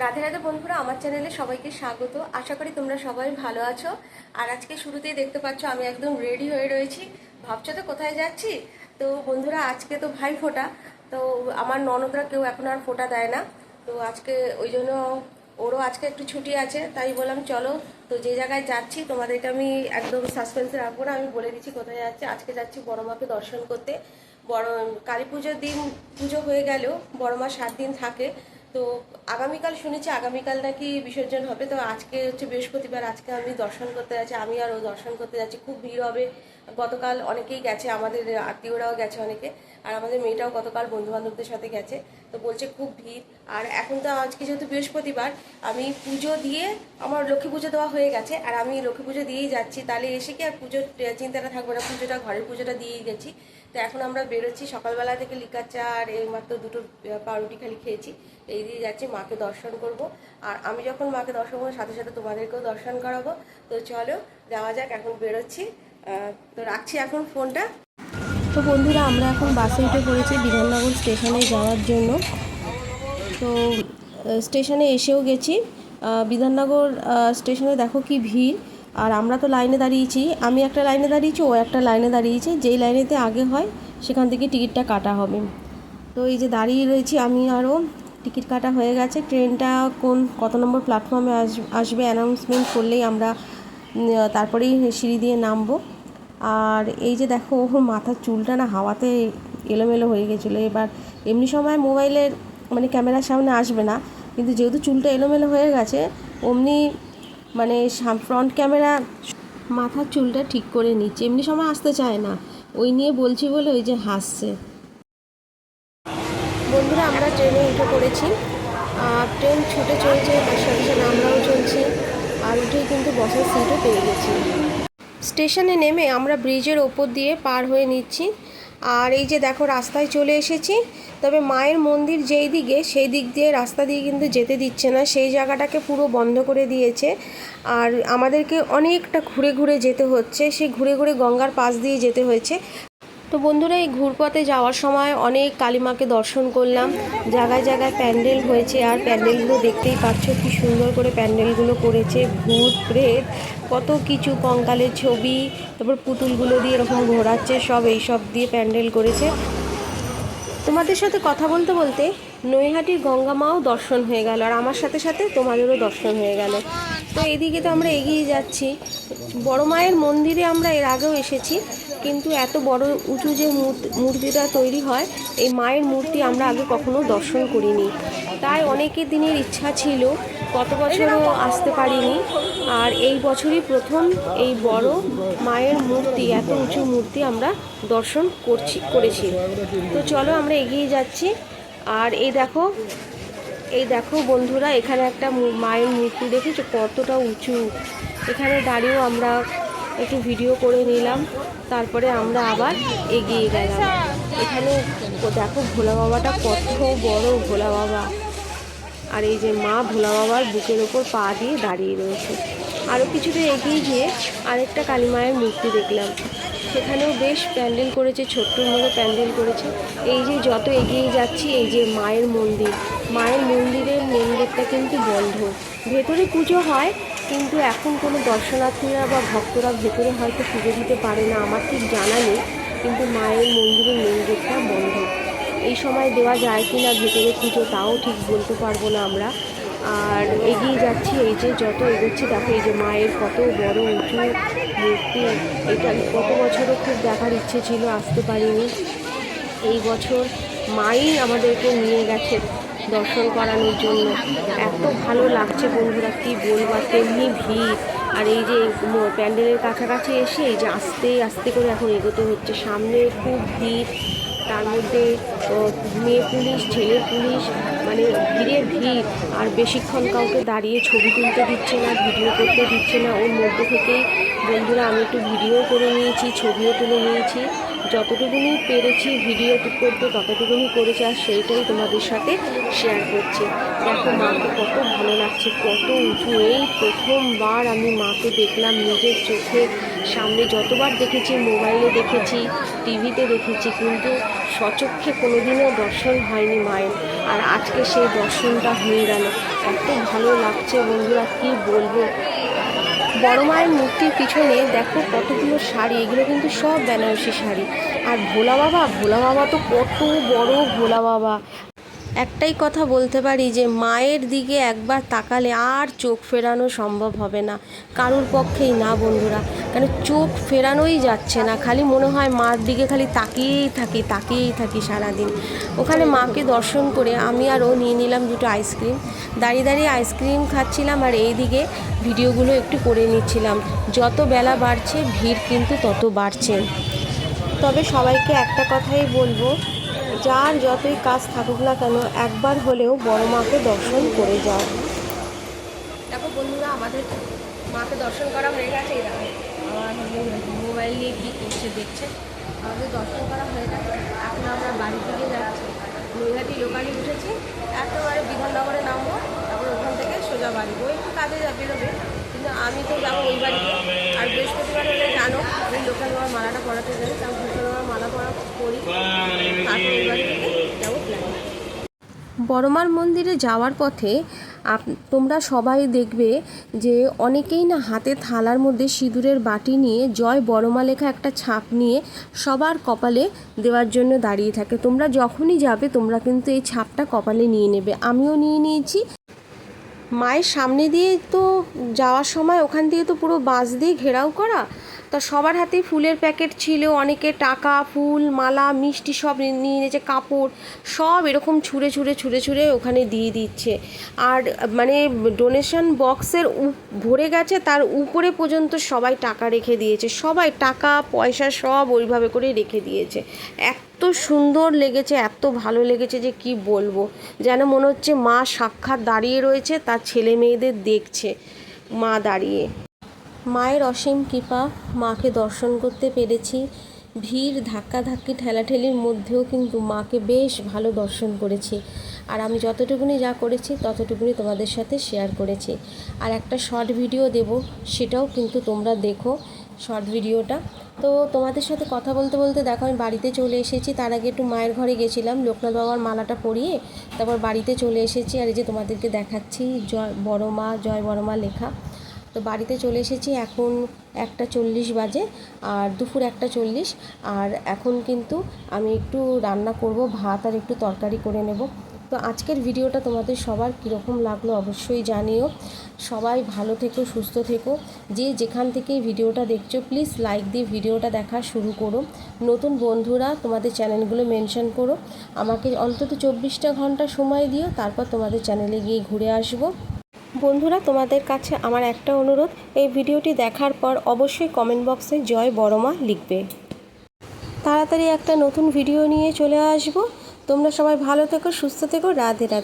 রাধে রাধে বন্ধুরা, আমার চ্যানেলে সবাইকে স্বাগত। আশা করি তোমরা সবাই ভালো আছো। আর আজকে শুরুতেই দেখতে পাচ্ছ, আমি একদম রেডি হয়ে রয়েছি। ভাবছ তো কোথায় যাচ্ছি? তো বন্ধুরা, আজকে তো ভাই ফোটা। তো আমার ননদরা কেউ এখন আর ফোটা দেয় না। তো আজকে ওই জন্য ওরও আজকে একটু ছুটি আছে, তাই বললাম চলো। তো যে জায়গায় যাচ্ছি, তোমাদেরকে আমি একদম সাসপেন্সে রাখব না। আমি বলে দিচ্ছি কোথায় যাচ্ছি। আজকে যাচ্ছি বড় মাকে দর্শন করতে। বড় কালী পুজোর দিন পুজো হয়ে গেলেও বড় মা সাত দিন থাকে। তো আগামীকাল শুনেছি, আগামীকাল নাকি বিসর্জন হবে। তো আজকে হচ্ছে বৃহস্পতিবার, আজকে আমি দর্শন করতে যাচ্ছি, আমি আর ও দর্শন করতে যাচ্ছি। খুব ভিড় হবে। গতকাল অনেকেই গেছে, আমাদের আত্মীয়রাও গেছে অনেকে, আর আমাদের মেয়েটাও গতকাল বন্ধু বান্ধবদের সাথে গেছে। তো বলছে খুব ভিড়। আর এখন তো আজকে যেহেতু বৃহস্পতিবার, আমি পুজো দিয়ে আমার লক্ষ্মী পুজো দেওয়া হয়ে গেছে, আর আমি লক্ষ্মী পুজো দিয়েই যাচ্ছি। তাহলে এসে কি আর পুজোর চিন্তাটা থাকবে না? পুজোটা, ঘরের পুজোটা দিয়েই গেছি। তো এখন আমরা বেরোচ্ছি। সকালবেলা থেকে লিকার চা আর এইমাত্র দুটো পাউরুটি খালি খেয়েছি। এই দিয়ে যাচ্ছি, মাকে দর্শন করব। আর আমি যখন মাকে দর্শন করব, সাথে সাথে তোমাদেরকেও দর্শন করাবো। তো চলো, যাওয়া যাক, এখন বেরোচ্ছি। তো রাখছি এখন ফোনটা। তো বন্ধুরা, আমরা এখন বাসে উঠে পড়েছি বিধাননগর স্টেশনে যাওয়ার জন্য। তো স্টেশনে এসেও গেছি। বিধাননগর স্টেশনে দেখো কি ভিড়। আর আমরা তো লাইনে দাঁড়িয়েছি, আমি একটা লাইনে দাঁড়িয়েছি, ও একটা লাইনে দাঁড়িয়েছে, যেই লাইনেতে আগে হয় সেখান থেকে টিকিটটা কাটা হবে। তো এই যে দাঁড়িয়ে রয়েছি আমি আরও, টিকিট কাটা হয়ে গেছে, ট্রেনটা কোন, কত নম্বর প্ল্যাটফর্মে আস, আসবে অ্যানাউন্সমেন্ট করলেই আমরা তারপরেই সিঁড়ি দিয়ে নামবো। আর এই যে দেখো ওর মাথার চুলটা না হাওয়াতে এলোমেলো হয়ে গেছিল। এবার এমনি সময় মোবাইলের মানে ক্যামেরার সামনে আসবে না, কিন্তু যেহেতু চুলটা এলোমেলো হয়ে গেছে, অমনি মানে ফ্রন্ট ক্যামেরা মাথার চুলটা ঠিক করে নিচ্ছে। এমনি সময় আসতে চায় না। ওই নিয়ে বলছি বলে ওই যে হাসছে। বন্ধুরা, আমরা ট্রেনে উঠে পড়েছি। ট্রেন ছুটে চলছে তার সাথে সাথে আমরাও চলছি। আর উঠেই কিন্তু বসার সিটও পেয়ে গেছি। স্টেশনে নেমে আমরা ব্রিজের ওপর দিয়ে পার হয়ে নিচ্ছি। আর এই যে দেখো, রাস্তায় চলে এসেছি। তবে মায়ের মন্দির যেই দিকে, সেই দিক দিয়ে রাস্তা দিয়ে কিন্তু যেতে দিচ্ছে না। সেই জায়গাটাকে পুরো বন্ধ করে দিয়েছে। আর আমাদেরকে অনেকটা ঘুরে ঘুরে যেতে হচ্ছে। সেই ঘুরে ঘুরে গঙ্গার পাশ দিয়ে যেতে হয়েছে। তো বন্ধুরা, এই ঘুরপথে যাওয়ার সময় অনেক কালীমাকে দর্শন করলাম। জায়গায় জায়গায় প্যান্ডেল হয়েছে। আর প্যান্ডেলগুলো দেখতেই পাচ্ছ কি সুন্দর করে প্যান্ডেলগুলো করেছে। ভূত, প্রেত, কত কিছু কঙ্কালের ছবি, তারপর পুতুলগুলো দিয়ে এরকম ঘোরাচ্ছে, সব এই সব দিয়ে প্যান্ডেল করেছে। তোমাদের সাথে কথা বলতে বলতে নৈহাটির গঙ্গা মাও দর্শন হয়ে গেল, আর আমার সাথে সাথে তোমাদেরও দর্শন হয়ে গেল। তো এদিকে তো আমরা এগিয়ে যাচ্ছি। বড় মায়ের মন্দিরে আমরা এর আগেও এসেছি। কিন্তু এত বড় উঁচু যে মূর্তিটা তৈরি হয়, এই মায়ের মূর্তি আমরা আগে কখনো দর্শন করিনি। তাই অনেকের দিনের ইচ্ছা ছিল কত বছরও আসতে পারিনি। আর এই বছরই প্রথম এই বড় মায়ের মূর্তি, এত উঁচু মূর্তি আমরা দর্শন করছি, করেছি। তো চলো আমরা এগিয়ে যাচ্ছি। আর এই দেখো এই দেখো বন্ধুরা, এখানে একটা মায়ের মূর্তি দেখেছ? কতটা উঁচু। এখানে দাঁড়িয়েও আমরা একটু ভিডিও করে নিলাম, তারপরে আমরা আবার এগিয়ে গেলাম। এখানে দেখো ভোলা বাবাটা কত বড় ভোলা বাবা। আর এই যে মা ভোলা বাবার বুকের ওপর পা দিয়ে দাঁড়িয়ে রয়েছে। আরও কিছুটা এগিয়ে গিয়ে আরেকটা কালী মায়ের মূর্তি দেখলাম। সেখানেও বেশ প্যান্ডেল করেছে ছোট্টর মতো প্যান্ডেল করেছে। এই যে যত এগিয়ে যাচ্ছি, এই যে মায়ের মন্দির। মায়ের মন্দিরের মেন গেটটা কিন্তু বন্ধ। ভেতরে পুজো হয়, কিন্তু এখন কোনো দর্শনার্থীরা বা ভক্তরা ভেতরে হয়তো পুজো দিতে পারে না, আমার ঠিক জানা নেই। কিন্তু মায়ের মন্দিরের মেন গেটটা বন্ধ। এই সময় দেওয়া যায় কি না ভেতরে পুজো, তাও ঠিক বলতে পারব না আমরা। আর এগিয়ে যাচ্ছি, এই যে যত এগোচ্ছি, দেখো এই যে মায়ের কত বড় উঁচু মূর্তি এটা গত বছরও খুব দেখার ইচ্ছে ছিল, আসতে পারিনি। এই বছর মাই আমাদেরকে নিয়ে গেছে দর্শন করানোর জন্য। এত ভালো লাগছে বন্ধুরা, কি বলব তেমনি ভিড়। আর এই যে প্যান্ডেলের কাছাকাছি এসে এই যে আস্তে আস্তে করে এখন এগোতে হচ্ছে। সামনে খুব ভিড়, তার মধ্যে মেয়ে পুলিশ, ছেলে পুলিশ মানে ভিড়ে ভিড়। আর বেশিক্ষণ কাউকে দাঁড়িয়ে ছবি তুলতে দিচ্ছে না, ভিডিও করতে দিচ্ছে না। ওর মধ্যে থেকেই বন্ধুরা, আমি একটু ভিডিও করে নিয়েছি, ছবিও তুলে নিয়েছি। যতটুকুনি পেরেছি ভিডিও করতে, ততটুকুনি করেছি আর সেইটাই তোমাদের সাথে শেয়ার করছি। দেখো মাকে কত ভালো লাগছে, কত উঁচু। এই প্রথমবার আমি মাকে দেখলাম, নিজের চোখে সামনে যতবার দেখেছি, মোবাইলে দেখেছি, টিভিতে দেখেছি, কিন্তু সচক্ষে কোনোদিনও দর্শন হয়নি মায়ের। আর আজকে সেই দর্শনটা হয়ে গেল। এত ভালো লাগছে বন্ধুরা, কি বলব? বড় মায়ের মূর্তির পিছনে দেখো কতগুলো শাড়ি, এগুলো কিন্তু সব বেনারসি শাড়ি। আর ভোলা বাবা ভোলা বাবা তো কত বড় ভোলা বাবা। একটাই কথা বলতে পারি যে মায়ের দিকে একবার তাকালে আর চোখ ফেরানো সম্ভব হবে না। কারুর পক্ষেই না বন্ধুরা। কেন চোখ ফেরানোই যাচ্ছে না। খালি মনে হয় মার দিকে খালি তাকিয়েই থাকি তাকিয়েই থাকি সারাদিন। ওখানে মাকে দর্শন করে আমি আর ও নিয়ে নিলাম দুটো আইসক্রিম। দাঁড়িয়ে দাঁড়িয়ে আইসক্রিম খাচ্ছিলাম আর এই দিকে ভিডিওগুলো একটু করে নিচ্ছিলাম। যত বেলা বাড়ছে, ভিড় কিন্তু তত বাড়ছে। তবে সবাইকে একটা কথাই বলব যার যতই কাজ থাকুক না কেন, একবার হলেও বড় মাকে দর্শন করে যাও। দেখো বন্ধুরা, আমাদের মাকে দর্শন করা হয়ে গেছে। এরা আমার মোবাইল নিয়ে কী করছে দেখছে। আমাদের দর্শন করা হয়ে গেছে। এখন আমরা বাড়ি থেকে যাচ্ছি। নৈহাটি লোকালি উঠেছি একেবারে বিধাননগরে নামবো, তারপর ওখান থেকে সোজা বাড়ি। ও একটু কাজে বেরোবে কিন্তু আমি তো যাব ওই বাড়িতে। আর বৃহস্পতিবার হলে জানো আমি লোকাল মালাটা পড়াতে যাই তাও লোকাল মালা পড়া করি। বড়মার মন্দিরে যাওয়ার পথে আপ তোমরা সবাই দেখবে যে অনেকেই না হাতে থালার মধ্যে সিঁদুরের বাটি নিয়ে জয় বড়মা লেখা একটা ছাপ নিয়ে সবার কপালে দেওয়ার জন্য দাঁড়িয়ে থাকে। তোমরা যখনই যাবে, তোমরা কিন্তু এই ছাপটা কপালে নিয়ে নেবে। আমিও নিয়ে নিয়েছি। মায়ের সামনে দিয়ে তো যাওয়ার সময় ওখান দিয়ে তো পুরো বাঁশ দিয়ে ঘেরাও করা। তা সবার হাতে ফুলের প্যাকেট ছিল। অনেকে টাকা, ফুল, মালা, মিষ্টি সব নিয়ে নিয়েছে, কাপড়, সব এরকম ছুঁড়ে ছুঁড়ে ছুঁড়ে ছুঁড়ে ওখানে দিয়ে দিচ্ছে। আর মানে ডোনেশন বক্সের ভরে গেছে, তার উপরে পর্যন্ত সবাই টাকা রেখে দিয়েছে। সবাই টাকা, পয়সা সব ওইভাবে করে রেখে দিয়েছে। এত সুন্দর লেগেছে, এত ভালো লেগেছে যে কি বলব? যেন মনে হচ্ছে মা সাক্ষাৎ দাঁড়িয়ে রয়েছে, তার ছেলে মেয়েদের দেখছে। মা দাঁড়িয়ে। মায়ের অসীম কৃপা, মাকে দর্শন করতে পেরেছি। ভিড়, ধাক্কাধাক্কি, ঠেলাঠেলির মধ্যেও কিন্তু মাকে বেশ ভালো দর্শন করেছি। আর আমি যতটুকুনি যা করেছি, ততটুকুনি তোমাদের সাথে শেয়ার করেছি। আর একটা শর্ট ভিডিও দেব, সেটাও কিন্তু তোমরা দেখো শর্ট ভিডিওটা তো তোমাদের সাথে কথা বলতে বলতে দেখো, আমি বাড়িতে চলে এসেছি। তার আগে একটু মায়ের ঘরে গেছিলাম, লোকনাথ বাবার মালাটা পরিয়ে তারপর বাড়িতে চলে এসেছি। আর এই যে তোমাদেরকে দেখাচ্ছি, জয় বড় মা, জয় বড় মা লেখা। তো বাড়িতে চলে এসেছি এখন একটা চল্লিশ বাজে আর দুপুর একটা চল্লিশ। আর এখন কিন্তু আমি একটু রান্না করব, ভাত আর একটু তরকারি করে নেব। তো আজকের ভিডিওটা তোমাদের সবার কীরকম লাগল অবশ্যই জানিও। সবাই ভালো থেকো, সুস্থ থেকো। যে যেখান থেকে ভিডিওটা দেখছ প্লিজ লাইক দিয়ে ভিডিওটা দেখা শুরু করো। নতুন বন্ধুরা তোমাদের চ্যানেলগুলো মেনশন করো। আমাকে অন্তত চব্বিশটা ঘণ্টা সময় দিও, তারপর তোমাদের চ্যানেলে গিয়ে ঘুরে আসব। বন্ধুরা, তোমাদের কাছে আমার একটা অনুরোধ, এই ভিডিওটি দেখার পর অবশ্যই কমেন্ট বক্সে জয় বড়মা লিখবে। তাড়াতাড়ি একটা নতুন ভিডিও নিয়ে চলে আসব। তোমরা সবাই ভালো থেকো, সুস্থ থেকো, রাধে রাধে।